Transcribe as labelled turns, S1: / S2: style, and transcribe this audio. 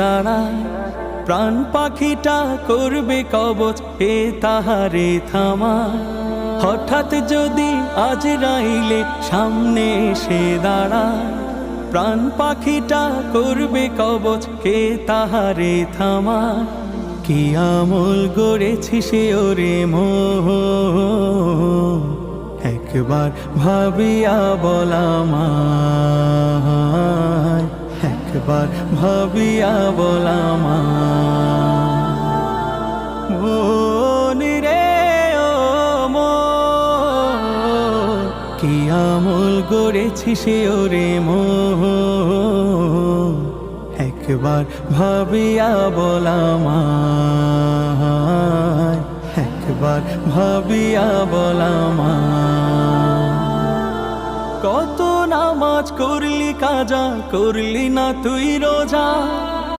S1: দাঁড়ায়। প্রাণ পাখিটা করবে কবচ এ তাহারে থামা। হঠাৎ যদি আজ রাইলে সামনে এসে দাঁড়ায়। প্রাণ পাখিটা করবে কবচ কে তাহারে থামা। কি আমল গড়েছি সে ওরে মোহ। একবার ভাবিয়া বলামায় একবার ভাবিয়া বলামায় মন রে ও কি আমল গড়েছি সে ওরে মো একবার ভাবিয়া বলামায় একবার ভাবিয়া বলামায় কত নামাজ করলি কাজা করলি না তুই রোজা।